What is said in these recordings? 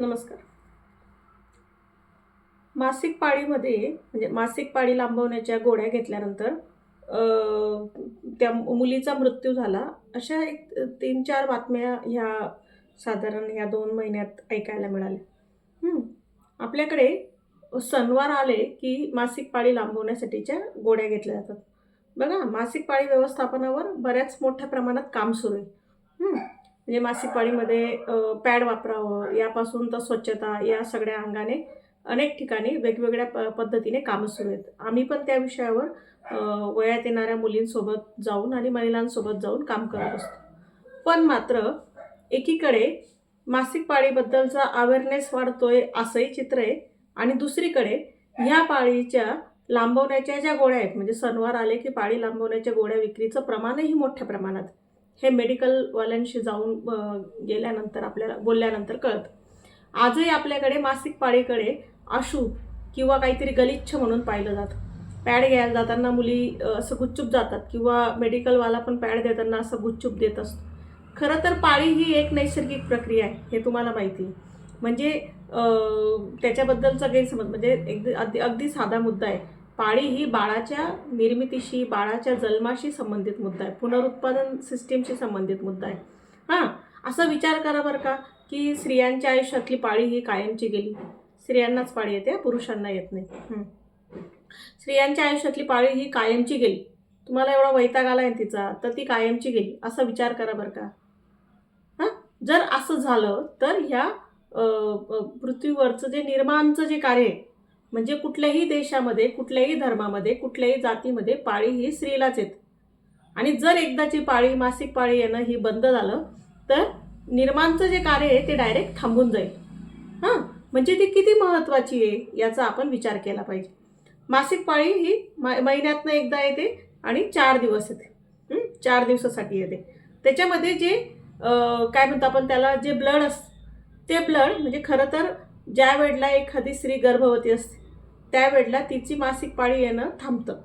नमस्कार. मासिक पाळीमध्ये म्हणजे मासिक पाळी लांबवण्याच्या गोळ्या घेतल्यानंतर त्या मुलीचा मृत्यू झाला. अशा एक तीन चार बातम्या ह्या साधारण ह्या दोन महिन्यात ऐकायला मिळाल्या. आपल्याकडे सणवार आले की मासिक पाळी लांबवण्यासाठीच्या गोळ्या घेतल्या जातात. बघा मासिक पाळी व्यवस्थापनावर बऱ्याच मोठ्या प्रमाणात काम सुरू आहे. म्हणजे मासिक पाळीमध्ये पॅड वापरावं यापासून तर स्वच्छता या सगळ्या अंगाने अनेक ठिकाणी वेगवेगळ्या प पद्धतीने कामं सुरू आहेत. आम्ही पण त्या विषयावर वयात येणाऱ्या मुलींसोबत जाऊन आणि महिलांसोबत जाऊन काम करत असतो. पण मात्र एकीकडे मासिक पाळीबद्दलचा अवेअरनेस वाढतोय असंही चित्र आहे आणि दुसरीकडे ह्या पाळीच्या लांबवण्याच्या ज्या गोळ्या आहेत म्हणजे सणवार आले की पाळी लांबवण्याच्या गोळ्या विक्रीचं प्रमाणही मोठ्या प्रमाणात हे मेडिकलवाल्यांशी जाऊन गेल्यानंतर आपल्याला बोलल्यानंतर कळतं. आजही आपल्याकडे मासिक पाळीकडे अशुभ किंवा काहीतरी गलिच्छ म्हणून पाहिलं जातं. पॅड घ्यायला जाताना मुली असं गुपचूप जातात किंवा मेडिकलवाला पण पॅड देताना असं गुपचूप देत असतो. खरं तर पाळी ही एक नैसर्गिक प्रक्रिया आहे हे तुम्हाला माहिती आहे. म्हणजे त्याच्याबद्दलचा गैरसमज म्हणजे अगदी अगदी अगदी साधा मुद्दा आहे. पाळी ही बाळाच्या निर्मितीशी बाळाच्या जन्माशी संबंधित मुद्दा आहे. पुनरुत्पादन सिस्टीमशी संबंधित मुद्दा आहे. हां असा विचार करा बरं का की स्त्रियांच्या आयुष्यातली पाळी ही कायमची गेली. स्त्रियांनाच पाळी येते पुरुषांना येत नाही. स्त्रियांच्या आयुष्यातली पाळी ही कायमची गेली. तुम्हाला एवढा वैताग आला आहे तिचा तर ती कायमची गेली. असा विचार करा बरं का. हां जर असं झालं तर ह्या पृथ्वीवरचं जे निर्माणचं जे कार्य आहे म्हणजे कुठल्याही देशामध्ये कुठल्याही धर्मामध्ये कुठल्याही जातीमध्ये पाळी ही स्त्रीलाच येते. आणि जर एकदाची पाळी मासिक पाळी येणं ही बंद झालं तर निर्माणचं जे कार्य आहे ते डायरेक्ट थांबून जाईल. हां म्हणजे ती किती महत्त्वाची आहे याचा आपण विचार केला पाहिजे. मासिक पाळी ही महिन्यातनं एकदा येते आणि चार दिवस येते. चार दिवसासाठी येते. त्याच्यामध्ये जे काय म्हणतो आपण त्याला जे ब्लड असतं ते ब्लड म्हणजे खरं तर ज्या वेळेला एखादी स्त्री गर्भवती असते त्यावेळेला तिची मासिक पाळी येणं थांबतं.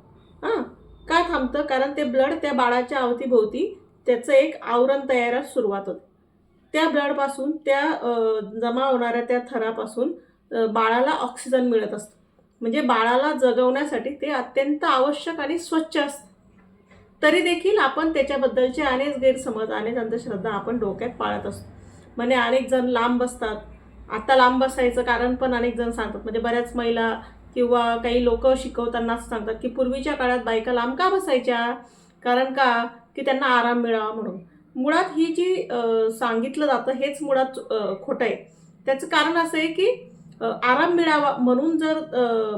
हां? का थांबतं? कारण ते ब्लड त्या बाळाच्या अवतीभोवती त्याचं एक आवरण तयारास सुरुवात होते. त्या ब्लडपासून त्या जमा होणाऱ्या त्या थरापासून बाळाला ऑक्सिजन मिळत असतं. म्हणजे बाळाला जगवण्यासाठी ते अत्यंत आवश्यक आणि स्वच्छ असतं. तरी देखील आपण त्याच्याबद्दलचे अनेक गैरसमज अनेक अंधश्रद्धा आपण डोक्यात पाळत असतो. म्हणजे अनेक जण लांब बसतात. आता लांब बसायचं कारण पण अनेक जण सांगतात. म्हणजे बऱ्याच महिला किंवा काही लोक शिकवताना असं सांगतात की पूर्वीच्या काळात बायका लांब का बसायच्या? कारण का? की त्यांना आराम मिळावा म्हणून. मुळात ही जी सांगितलं जातं हेच मुळात खोटं आहे. त्याचं कारण असं आहे की आराम मिळावा म्हणून जर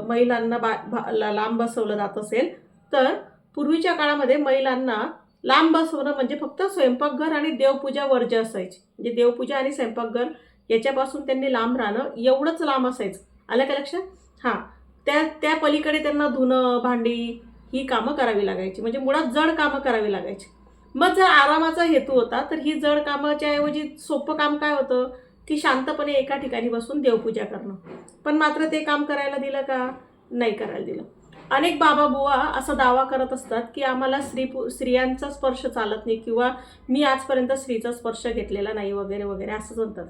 महिलांना बा भा- लांब बसवलं जात असेल तर पूर्वीच्या काळामध्ये महिलांना लांब बसवणं म्हणजे फक्त स्वयंपाकघर आणि देवपूजा वर्ज असायची. म्हणजे देवपूजा आणि स्वयंपाकघर याच्यापासून त्यांनी लांब राहणं एवढंच लांब असायचं. आलं का लक्षात? हां. त्या त्या पलीकडे त्यांना धुणं भांडी ही कामं करावी लागायची. म्हणजे मुळात जड कामं करावी लागायची. मग जर आरामाचा हेतू होता तर ही जड कामाच्या ऐवजी सोपं काम काय होतं? की शांतपणे एका ठिकाणी बसून देवपूजा करणं. पण मात्र ते काम करायला दिलं का? नाही करायला दिलं. अनेक बाबा बुवा असा दावा करत असतात की आम्हाला स्त्री पु स्त्रियांचा स्पर्श चालत नाही किंवा मी आजपर्यंत स्त्रीचा स्पर्श घेतलेला नाही वगैरे वगैरे असं म्हणतात.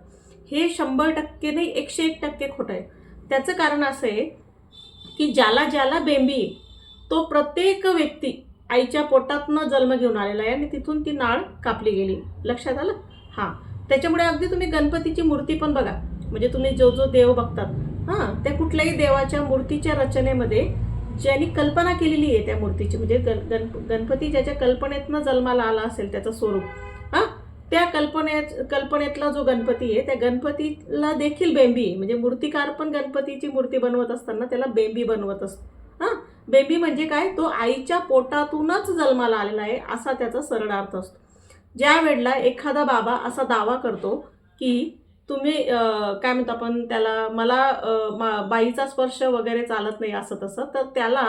हे शंभर टक्के नाही एकशे एक टक्के खोटं आहे. त्याचं कारण असं आहे की ज्याला ज्याला बेंबी आहे, तो प्रत्येक व्यक्ती आईच्या पोटातनं जन्म घेऊन आलेला आहे आणि तिथून ती नाळ कापली गेली. लक्षात आलं? हां. त्याच्यामुळे अगदी तुम्ही गणपतीची मूर्ती पण बघा. म्हणजे तुम्ही जो जो देव बघतात. हां त्या कुठल्याही देवाच्या मूर्तीच्या रचनेमध्ये ज्यांनी कल्पना केलेली आहे त्या मूर्तीची म्हणजे गण गणपती ज्याच्या कल्पनेतनं जन्माला आला असेल त्याचं स्वरूप त्या कल्पनेत कल्पनेतला जो गणपती आहे त्या गणपतीला देखील बेंबी आहे. म्हणजे मूर्तिकार पण गणपतीची मूर्ती बनवत असताना त्याला बेंबी बनवत असतो. हां? बेबी म्हणजे काय? तो आईच्या पोटातूनच जन्माला आलेला आहे असा त्याचा सरळ अर्थ असतो. ज्या वेळेला एखादा बाबा असा दावा करतो की तुम्ही काय म्हणतो आपण त्याला मला मा- बाईचा स्पर्श वगैरे चालत नाही असं तसं तर त्याला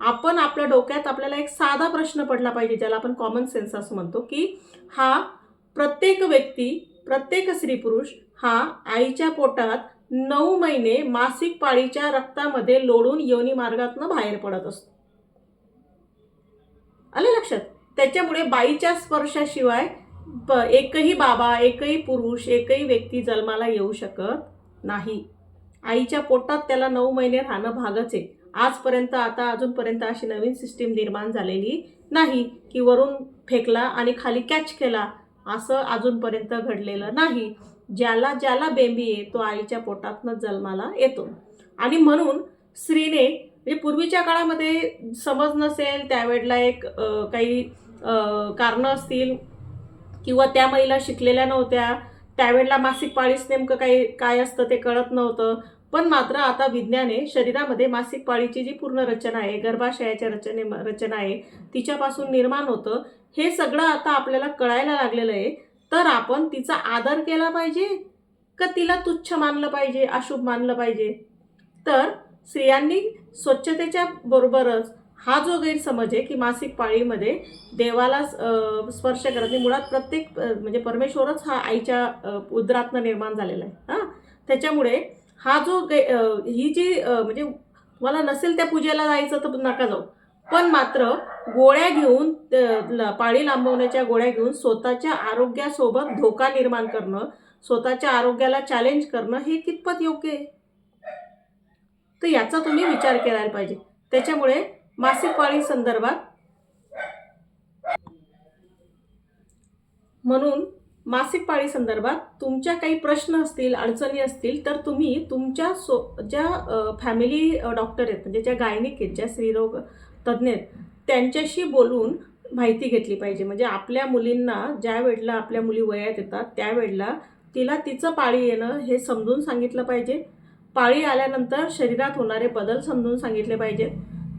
आपण आपल्या डोक्यात आपल्याला एक साधा प्रश्न पडला पाहिजे ज्याला आपण कॉमन सेन्स असं म्हणतो की हा प्रत्येक व्यक्ती प्रत्येक स्त्री पुरुष हा आईच्या पोटात नऊ महिने मासिक पाळीच्या रक्तामध्ये लोडून योनी मार्गातनं बाहेर पडत असतो. आलं लक्षात? त्याच्यामुळे बाईच्या स्पर्शाशिवाय ब- एकही बाबा एकही पुरुष एकही व्यक्ती जन्माला येऊ शकत नाही. आईच्या पोटात त्याला नऊ महिने राहणं भागच आहे. आजपर्यंत आता अजूनपर्यंत अशी नवीन सिस्टीम निर्माण झालेली नाही की वरून फेकला आणि खाली कॅच केला असं अजूनपर्यंत घडलेलं नाही. ज्याला ज्याला बेंबी आहे तो आईच्या पोटातनं जन्माला येतो. आणि म्हणून स्त्रीने म्हणजे पूर्वीच्या काळामध्ये समज नसेल त्यावेळेला एक काही कारणं असतील किंवा त्या महिला शिकलेल्या नव्हत्या त्यावेळेला मासिक पाळीस नेमकं काही काय असतं ते कळत नव्हतं. पण मात्र आता विज्ञाने शरीरामध्ये मासिक पाळीची जी पूर्ण रचना आहे गर्भाशयाच्या रचने रचना आहे तिच्यापासून निर्माण होतं. हे सगळं आता आपल्याला कळायला लागलेलं आहे. तर आपण तिचा आदर केला पाहिजे का तिला तुच्छ मानलं पाहिजे अशुभ मानलं पाहिजे? तर स्त्रियांनी स्वच्छतेच्या बरोबरच हा जो गैरसमज आहे की मासिक पाळीमध्ये देवाला स्पर्श करत नाही. मुळात प्रत्येक म्हणजे परमेश्वरच हा आईच्या उदरातनं निर्माण झालेला आहे. हां? त्याच्यामुळे हा जो गै ही जी म्हणजे तुम्हाला नसेल त्या पूजेला जायचं तर नका जाऊ. पण मात्र गोळ्या घेऊन पाळी लांबवण्याच्या गोळ्या घेऊन स्वतःच्या आरोग्यासोबत धोका निर्माण करणं स्वतःच्या आरोग्याला चॅलेंज करणं हे कितपत योग्य आहे? तर याचा तुम्ही विचार करायला पाहिजे. त्याच्यामुळे मासिक पाळी संदर्भात म्हणून मासिक पाळी संदर्भात तुमच्या काही प्रश्न असतील अडचणी असतील तर तुम्ही तुमच्या सो ज्या फॅमिली डॉक्टर आहेत म्हणजे ज्या गायनिक आहेत ज्या स्त्रीरोग तज्ज्ञ त्यांच्याशी बोलून माहिती घेतली पाहिजे. म्हणजे आपल्या मुलींना ज्या वेळेला आपल्या मुली वयात येतात त्यावेळेला तिला तिचं पाळी येणं हे समजून सांगितलं पाहिजे. पाळी आल्यानंतर शरीरात होणारे बदल समजून सांगितले पाहिजेत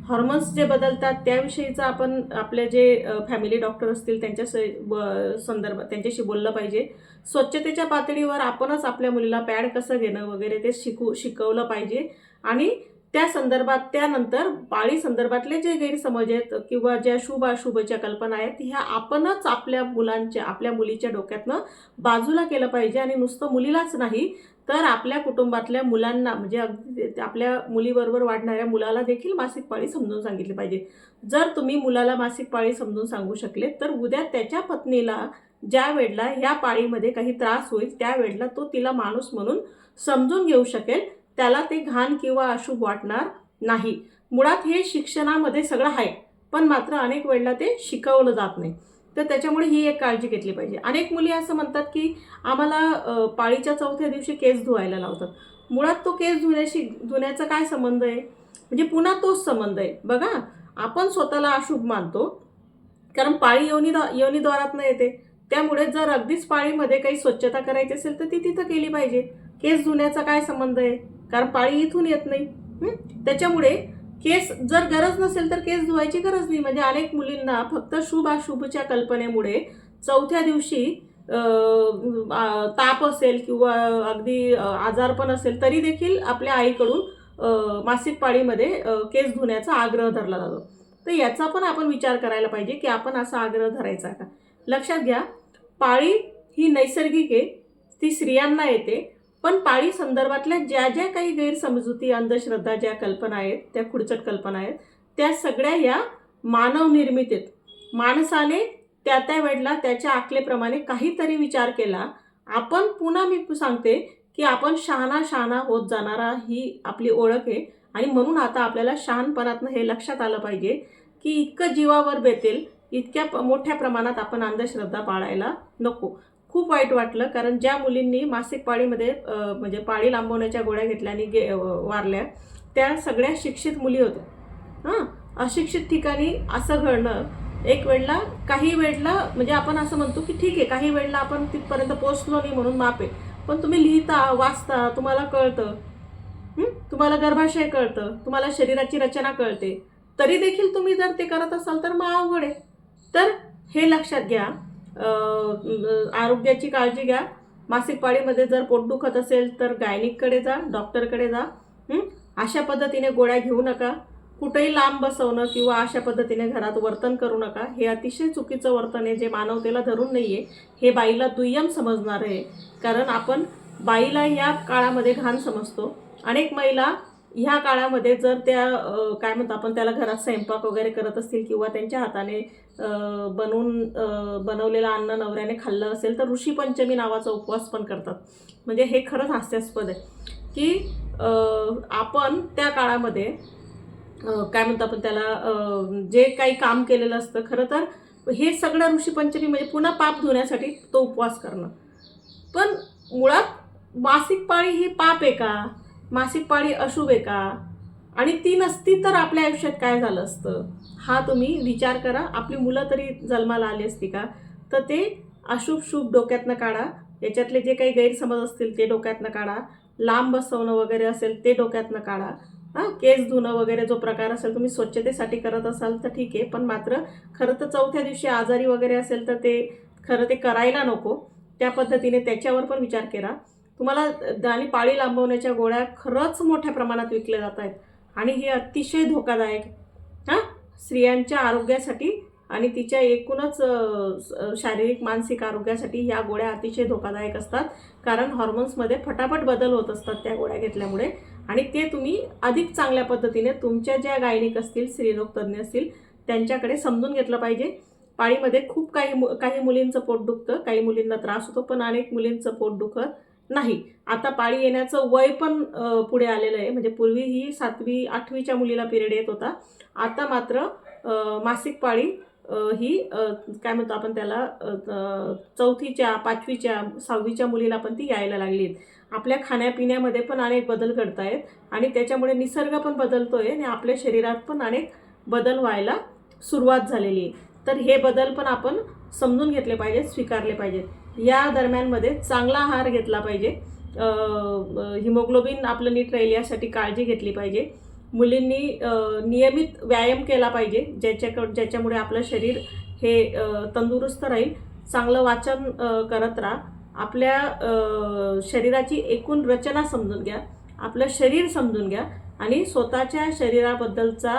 हॉर्मोन्स जे बदलतात त्याविषयीचं आपण आपले जे फॅमिली डॉक्टर असतील त्यांच्या स ब- संदर्भात त्यांच्याशी बोललं पाहिजे. स्वच्छतेच्या पातळीवर आपणच आपल्या मुलीला पॅड कसं घेणं वगैरे ते शिकू शिकवलं पाहिजे. आणि त्या संदर्भात त्यानंतर पाळी संदर्भातले जे गैरसमज आहेत किंवा ज्या शुभ अशुभच्या कल्पना आहेत ह्या आपणच आपल्या मुलांच्या आपल्या मुलीच्या डोक्यातनं बाजूला केलं पाहिजे आणि नुसतं मुलीलाच नाही तर आपल्या कुटुंबातल्या मुलांना म्हणजे अगदी आपल्या मुलीबरोबर वाढणाऱ्या मुलाला देखील मासिक पाळी समजून सांगितली पाहिजे. जर तुम्ही मुलाला मासिक पाळी समजून सांगू शकले तर उद्या त्याच्या पत्नीला ज्या वेळेला ह्या पाळीमध्ये काही त्रास होईल त्या वेळेला तो तिला माणूस म्हणून समजून घेऊ शकेल. त्याला ते घाण किंवा अशुभ वाटणार नाही. मुळात हे शिक्षणामध्ये सगळं आहे पण मात्र अनेक वेळेला ते शिकवलं जात नाही. तर त्याच्यामुळे ही एक काळजी घेतली पाहिजे. अनेक मुली असं म्हणतात की आम्हाला पाळीच्या चौथ्या दिवशी केस धुवायला लावतात. मुळात तो केस धुण्याशी धुण्याचा काय संबंध आहे? म्हणजे पुन्हा तोच संबंध आहे. बघा आपण स्वतःला अशुभ मानतो कारण पाळी योनी योनीद्वारातनं येते. त्यामुळे जर अगदीच पाळीमध्ये काही स्वच्छता करायची असेल तर ती तिथं केली पाहिजे. केस धुण्याचा काय संबंध आहे? कारण पाळी इथून येत नाही. त्याच्यामुळे केस जर गरज नसेल तर केस धुवायची गरज नाही. म्हणजे अनेक मुलींना फक्त शुभ अशुभच्या कल्पनेमुळे चौथ्या दिवशी ताप असेल किंवा अगदी आजारपण असेल तरी देखील आपल्या आईकडून मासिक पाळीमध्ये केस धुण्याचा आग्रह धरला जातो. तर याचा पण आपण विचार करायला पाहिजे की आपण असा आग्रह धरायचा का? लक्षात घ्या पाळी ही नैसर्गिक आहे. ती स्त्रियांना येते. पण पाळी संदर्भातल्या ज्या ज्या काही गैरसमजुती अंधश्रद्धा ज्या कल्पना आहेत त्या खुडचट कल्पना आहेत त्या सगळ्या या मानवनिर्मित आहेत माणसाने त्या त्या वेळेला त्याच्या आकलेप्रमाणे काहीतरी विचार केला. आपण पुन्हा मी सांगते की आपण शहाणा शहाणा होत जाणारा ही आपली ओळख आहे आणि म्हणून आता आपल्याला शहाणपणातनं हे लक्षात आलं पाहिजे की इतकं जीवावर बेतेल इतक्या मोठ्या प्रमाणात आपण अंधश्रद्धा पाळायला नको. खूप वाईट वाटलं कारण ज्या मुलींनी मासिक पाळीमध्ये म्हणजे पाळी लांबवण्याच्या गोळ्या घेतल्या आणि गे वारल्या त्या सगळ्या शिक्षित मुली होत्या. हां? अशिक्षित ठिकाणी असं घडणं एक वेळेला काही वेळेला म्हणजे आपण असं म्हणतो की ठीक आहे काही वेळेला आपण तिथपर्यंत पोचलो नाही म्हणून माप आहे. पण तुम्ही लिहिता वाचता तुम्हाला कळतं. तुम्हाला गर्भाशय कळतं. तुम्हाला शरीराची रचना कळते. तरी देखील तुम्ही जर ते करत असाल तर मग अवघड आहे. तर हे लक्षात घ्या आरोग्याची काळजी घ्या. मासिक पाळीमध्ये जर पोट दुखत असेल तर गायनिककडे जा डॉक्टरकडे जा. अशा पद्धतीने गोळ्या घेऊ नका. कुठेही लांब बसवणं किंवा अशा पद्धतीने घरात वर्तन करू नका. हे अतिशय चुकीचं वर्तन आहे जे मानवतेला धरून नाही आहे हे बाईला दुय्यम समजणार आहे. कारण आपण बाईला या काळामध्ये घाण समजतो. अनेक महिला ह्या काळामध्ये जर त्या काय म्हणतो आपण त्याला घरात स्वयंपाक वगैरे करत असतील किंवा त्यांच्या हाताने बनवून बनवलेलं अन्न नवऱ्याने खाल्लं असेल तर ऋषीपंचमी नावाचा उपवास पण करतात. म्हणजे हे खरंच हास्यास्पद आहे. की आपण त्या काळामध्ये काय म्हणतो आपण त्याला जे काही काम केलेलं असतं खरं तर हे सगळं ऋषीपंचमी म्हणजे पुन्हा पाप धुण्यासाठी तो उपवास करणं. पण मुळात मासिक पाळी ही पाप आहे का? मासिक पाळी अशुभ आहे का? आणि ती नसती तर आपल्या आयुष्यात काय झालं असतं? हा तुम्ही विचार करा. आपली मुलं तरी जन्माला आली असती का? तर ते अशुभ शुभ डोक्यातनं काढा. याच्यातले जे काही गैरसमज असतील ते डोक्यातनं काढा. लांब बसवणं वगैरे असेल ते डोक्यातनं काढा. हां केस धुणं वगैरे जो प्रकार असेल तुम्ही स्वच्छतेसाठी करत असाल तर ठीक आहे. पण मात्र खरं तर चौथ्या दिवशी आजारी वगैरे असेल तर ते खरं ते करायला नको. त्या पद्धतीने त्याच्यावर पण विचार करा तुम्हाला आणि पाळी लांबवण्याच्या गोळ्या खरंच मोठ्या प्रमाणात विकल्या जात आहेत. आणि हे अतिशय धोकादायक हां? स्त्रियांच्या आरोग्यासाठी आणि तिच्या एकूणच शारीरिक मानसिक आरोग्यासाठी ह्या गोळ्या अतिशय धोकादायक असतात. कारण हॉर्मोन्समध्ये फटाफट बदल होत असतात त्या गोळ्या घेतल्यामुळे. आणि ते तुम्ही अधिक चांगल्या पद्धतीने तुमच्या ज्या गायनिक असतील स्त्रीरोग तज्ज्ञ असतील त्यांच्याकडे समजून घेतलं पाहिजे. पाळीमध्ये खूप काही मु काही मुलींचं पोट दुखतं काही मुलींना त्रास होतो पण अनेक मुलींचं पोट दुखत. नाही. आता पाळी येण्याचं वय पण पुढे आलेलं आहे. म्हणजे पूर्वी ही सातवी आठवीच्या मुलीला पिरियड येत होता. आता मात्र मासिक पाळी ही काय म्हणतो आपण त्याला चौथीच्या पाचवीच्या सहावीच्या मुलीला पण ती यायला लागली आपल्या खाण्यापिण्यामध्ये पण अनेक बदल घडत आहेत आणि त्याच्यामुळे निसर्ग पण बदलतो आहे आणि आपल्या शरीरात पण अनेक बदल व्हायला सुरुवात झालेली आहे. तर हे बदल पण आपण समजून घेतले पाहिजेत स्वीकारले पाहिजेत. या दरम्यानमध्ये चांगला आहार घेतला पाहिजे. हिमोग्लोबिन आपलं नीट राहील यासाठी काळजी घेतली पाहिजे. मुलींनी नियमित व्यायाम केला पाहिजे ज्याच्याकड ज्याच्यामुळे आपलं शरीर हे तंदुरुस्त राहील. चांगलं वाचन करत राहा. आपल्या शरीराची एकूण रचना समजून घ्या. आपलं शरीर समजून घ्या आणि स्वतःच्या शरीराबद्दलचा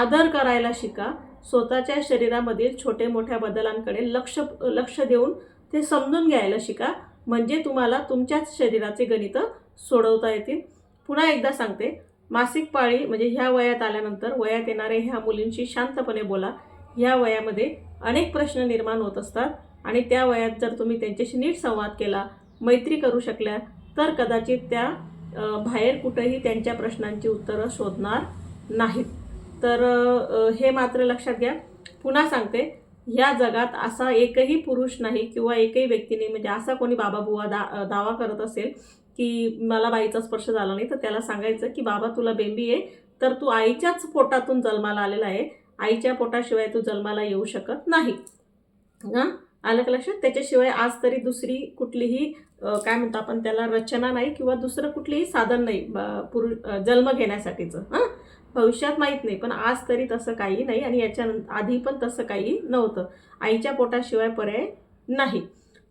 आदर करायला शिका. स्वतःच्या शरीरामधील छोटे मोठ्या बदलांकडे लक्ष लक्ष देऊन ते समजून घ्यायला शिका. म्हणजे तुम्हाला तुमच्याच शरीराचे गणितं सोडवता येतील. पुन्हा एकदा सांगते मासिक पाळी म्हणजे ह्या वयात आल्यानंतर वयात येणाऱ्या ह्या मुलींशी शांतपणे बोला. ह्या वयामध्ये अनेक प्रश्न निर्माण होत असतात आणि त्या वयात जर तुम्ही त्यांच्याशी नीट संवाद केला मैत्री करू शकल्या तर कदाचित त्या बाहेर कुठंही त्यांच्या प्रश्नांची उत्तरं शोधणार नाहीत. तर हे मात्र लक्षात घ्या. पुन्हा सांगते या जगात असा एकही पुरुष नाही किंवा एकही व्यक्तीने म्हणजे असा कोणी बाबा बुवा दा दावा करत असेल की मला बाईचा स्पर्श झाला नाही तर त्याला सांगायचं की बाबा तुला बेंबी आहे तर तू आईच्याच पोटातून जन्माला आलेला आहे. आईच्या पोटाशिवाय तू जन्माला येऊ शकत नाही. हां? आलं का लक्षात? त्याच्याशिवाय आज तरी दुसरी कुठलीही काय म्हणतो आपण त्याला रचना नाही किंवा दुसरं कुठलीही साधन नाही पुरुष पुरु जन्म घेण्यासाठीचं. हां? भविष्यात माहीत नाही पण आज तरी तसं काही नाही आणि याच्या आधी पण तसं काही नव्हतं. आईच्या पोटाशिवाय पर्याय नाही.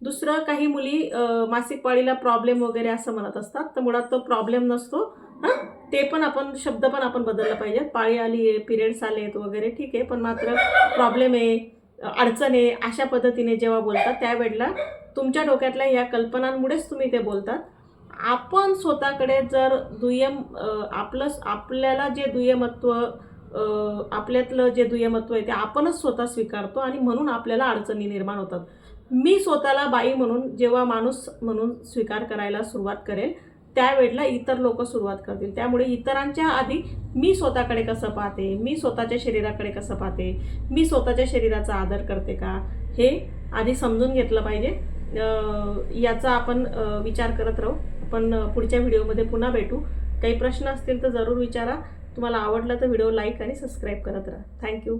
दुसरं काही मुली मासिक पाळीला प्रॉब्लेम वगैरे असं म्हणत असतात तर मुळात तो प्रॉब्लेम नसतो. हां? ते पण आपण शब्द पण आपण बदलला पाहिजेत. पाळी आली आहे पिरियड्स आहेत वगैरे ठीक आहे. पण मात्र प्रॉब्लेम आहे अडचण आहे अशा पद्धतीने जेव्हा बोलतात त्यावेळेला तुमच्या डोक्यातल्या या कल्पनांमुळेच तुम्ही ते बोलतात. आपण स्वतःकडे जर दुय्यम आपलं आपल्याला जे दुय्यमत्व आपल्यातलं जे दुय्यमत्व आहे ते आपणच स्वतः स्वीकारतो आणि म्हणून आपल्याला अडचणी निर्माण होतात. मी स्वतःला बाई म्हणून जेव्हा माणूस म्हणून स्वीकार करायला सुरुवात करेल त्यावेळेला इतर लोक सुरुवात करतील. त्यामुळे इतरांच्या आधी मी स्वतःकडे कसं पाहते? मी स्वतःच्या शरीराकडे कसं पाहते? मी स्वतःच्या शरीराचा आदर करते का? हे आधी समजून घेतलं पाहिजे. याचा आपण विचार करत राहू. आपण पुढच्या व्हिडिओमध्ये पुन्हा भेटू. काही प्रश्न असतील तर जरूर विचारा. तुम्हाला आवडला तर व्हिडिओ लाईक आणि सबस्क्राईब करत राहा. थँक्यू.